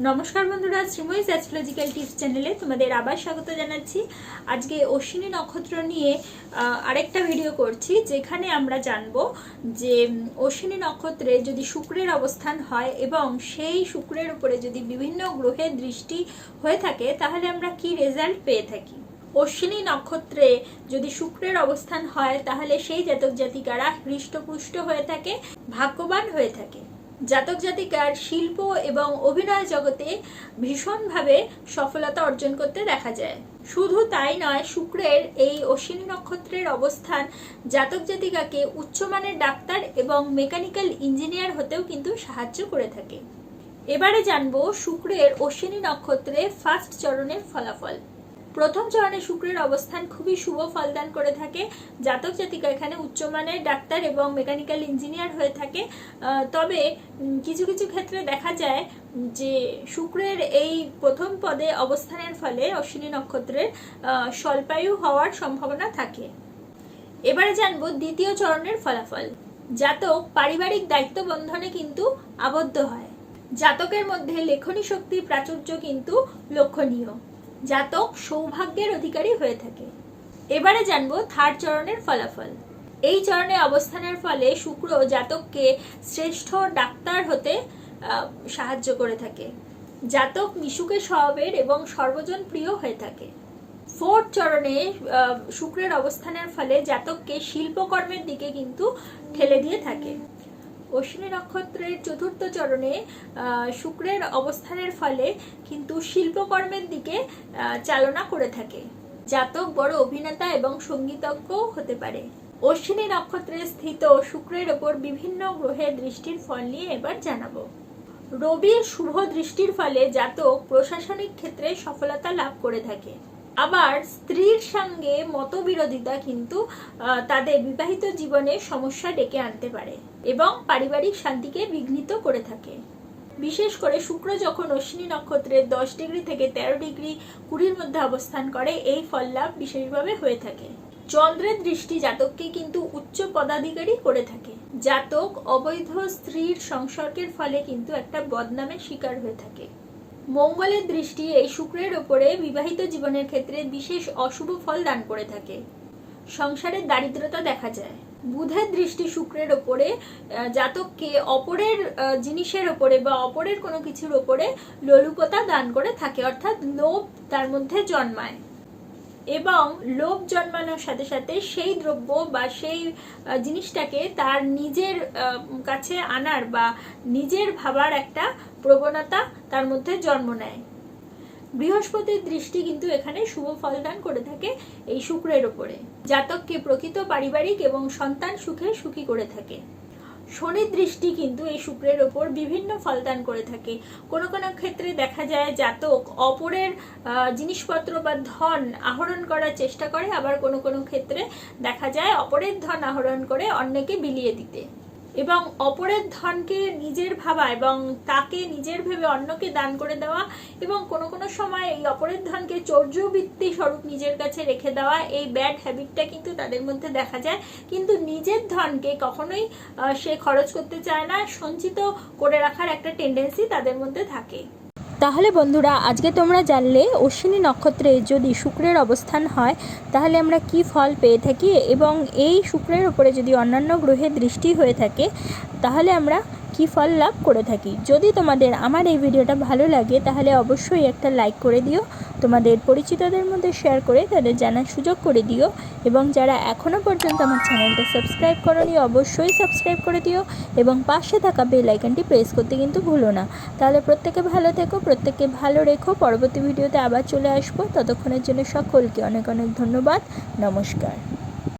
নমস্কার বন্ধুরা Sreemoyee astrological tips চ্যানেলে তোমাদের আবার স্বাগত জানাচ্ছি। আজকে অশ্বিনী নক্ষত্র নিয়ে আরেকটা ভিডিও করছি, যেখানে আমরা জানব যে অশ্বিনী নক্ষত্রে যদি শুক্রের অবস্থান হয় এবং সেই শুক্রের উপরে যদি বিভিন্ন গ্রহের দৃষ্টি হয়ে থাকে, তাহলে আমরা কি রেজাল্ট পেয়ে থাকি? অশ্বিনী নক্ষত্রে যদি শুক্রের অবস্থান হয়, তাহলে সেই জাতক জাতিকারা হৃষ্টপুষ্ট হয়ে থাকে, ভাগ্যবান হয়ে থাকে। জাতক জাতিকার শিল্প এবং অভিনয় জগতে ভীষণভাবে সফলতা অর্জন করতে দেখা যায়। শুধু তাই নয়, শুক্রের এই অশ্বিনী নক্ষত্রের অবস্থান জাতক জাতিকাকে উচ্চমানের ডাক্তার এবং মেকানিক্যাল ইঞ্জিনিয়ার হতেও কিন্তু সাহায্য করে থাকে। এবারে জানব শুক্রের অশ্বিনী নক্ষত্রে ফার্স্ট চরণের ফলাফল। প্রথম চরণে শুক্রের অবস্থান খুবই শুভ ফলদান করে থাকে। জাতক জাতিকা এখানে উচ্চমানের ডাক্তার এবং মেকানিক্যাল ইঞ্জিনিয়ার হয়ে থাকে। তবে কিছু কিছু ক্ষেত্রে দেখা যায় যে শুক্রের এই প্রথম পদে অবস্থানের ফলে অশ্বিনী নক্ষত্রের স্বল্পায়ু হওয়ার সম্ভাবনা থাকে। এবারে জানব দ্বিতীয় চরণের ফলাফল। জাতক পারিবারিক দায়িত্ব বন্ধনে কিন্তু আবদ্ধ হয়। জাতকের মধ্যে লেখনী শক্তির প্রাচুর্য কিন্তু লক্ষণীয়। জাতক সৌভাগ্যের অধিকারী হয়ে থাকে। এবারে জানব থার্ড চরণের ফলাফল। এই চরণে অবস্থানের ফলে শুক্র জাতককে শ্রেষ্ঠ ডাক্তার হতে সাহায্য করে থাকে। জাতক মিশুকে স্বভাবের এবং সর্বজন প্রিয় হয়ে থাকে। ফোর্থ চরণে শুক্রের অবস্থানের ফলে জাতককে শিল্পকর্মের দিকে কিন্তু ঠেলে দিয়ে থাকে। অশ্বিনী নক্ষত্রের চতুর্থ চরণে শুক্রের অবস্থানের ফলে কিন্তু শিল্পকর্মের দিকে চালনা করে থাকে। জাতক, বড় অভিনেতা এবং সঙ্গীতজ্ঞ হতে পারে। অশ্বিনী নক্ষত্রে স্থিত শুক্রের ওপর বিভিন্ন গ্রহের দৃষ্টির ফল নিয়ে এবার জানাব। রবির শুভ দৃষ্টির ফলে জাতক প্রশাসনিক ক্ষেত্রে সফলতা লাভ করে থাকে। আবার স্ত্রীর সঙ্গে মতবিরোধিতা কিন্তু তাদের বিবাহিত জীবনে সমস্যা ডেকে আনতে পারে এবং পারিবারিক শান্তিকে বিঘ্নিত করে থাকে। বিশেষ করে শুক্র যখন অশ্বিনী নক্ষত্রের দশ ডিগ্রি থেকে তেরো ডিগ্রি কুড়ির মধ্যে অবস্থান করে, এই ফল লাভ বিশেষভাবে হয়ে থাকে। চন্দ্রের দৃষ্টি জাতককে কিন্তু উচ্চ পদাধিকারী করে থাকে। জাতক অবৈধ স্ত্রীর সংসর্গের ফলে কিন্তু একটা বদনামের শিকার হয়ে থাকে। মঙ্গলের দৃষ্টি এই শুক্রের ওপরে বিবাহিত জীবনের ক্ষেত্রে বিশেষ অশুভ ফল দান করে থাকে। সংসারের দারিদ্রতা দেখা যায়। বুধের দৃষ্টি শুক্রের ওপরে জাতককে অপরের জিনিসের ওপরে বা অপরের কোনো কিছুর ওপরে লোলুপতা দান করে থাকে। অর্থাৎ লোভ তার মধ্যে জন্মায়। এবং লোভ জন্মানোর সাথে সাথে সেই দ্রব্য বা সেই জিনিসটাকে তার নিজের কাছে আনার বা নিজের ভাবার একটা প্রবণতা তার মধ্যে জন্ম নেয়। বৃহস্পতির দৃষ্টি কিন্তু এখানে শুভ ফলদান করে থাকে এই শুক্রের ওপরে জাতককে প্রকৃত পারিবারিক এবং সন্তান সুখে সুখী করে থাকে। শনির দৃষ্টি কিন্তু এই শুক্রের ওপর বিভিন্ন ফলদান করে থাকে। কোনো কোনো ক্ষেত্রে দেখা যায় জাতক অপরের জিনিসপত্র বা ধন আহরণ করার চেষ্টা করে, আবার কোনো কোনো ক্ষেত্রে দেখা যায় অপরের ধন আহরণ করে অন্যকে বিলিয়ে দিতে। এবং অপরের ধনকে নিজের ভাবা এবং তাকে নিজের ভেবে অন্যকে দান করে দেওয়া এবং কোনো কোনো সময় এই অপরের ধনকে চর্যবৃত্তি স্বরূপ নিজের কাছে রেখে দেওয়া, এই ব্যাড হ্যাবিটটা কিন্তু তাদের মধ্যে দেখা যায়। কিন্তু নিজের ধনকে কখনোই সে খরচ করতে চায় না, সঞ্চিত করে রাখার একটা টেন্ডেন্সি তাদের মধ্যে থাকে। তাহলে বন্ধুরা, আজকে তোমরা জানলে অশ্বিনী নক্ষত্রে যদি শুক্রের অবস্থান হয়, তাহলে আমরা কি ফল পেয়ে থাকি এবং এই শুক্রের উপরে যদি অন্যান্য গ্রহের দৃষ্টি হয়ে থাকে, তাহলে আমরা কি ফল লাভ করে থাকি। যদি তোমাদের আমার এই ভিডিওটা ভালো লাগে, তাহলে অবশ্যই একটা লাইক করে দিও, তোমাদের পরিচিতদের মধ্যে শেয়ার করে তাদের জানার সুযোগ করে দিও, এবং যারা এখনও পর্যন্ত আমার চ্যানেলটা সাবস্ক্রাইব করনি, অবশ্যই সাবস্ক্রাইব করে দিও, এবং পাশে থাকা বেল আইকনটি প্রেস করতে কিন্তু ভুলো না। তাহলে প্রত্যেকে ভালো থেকো, প্রত্যেককে ভালো রেখো, পরবর্তী ভিডিওতে আবার চলে আসব। ততক্ষণের জন্য সকলকে অনেক অনেক ধন্যবাদ, নমস্কার।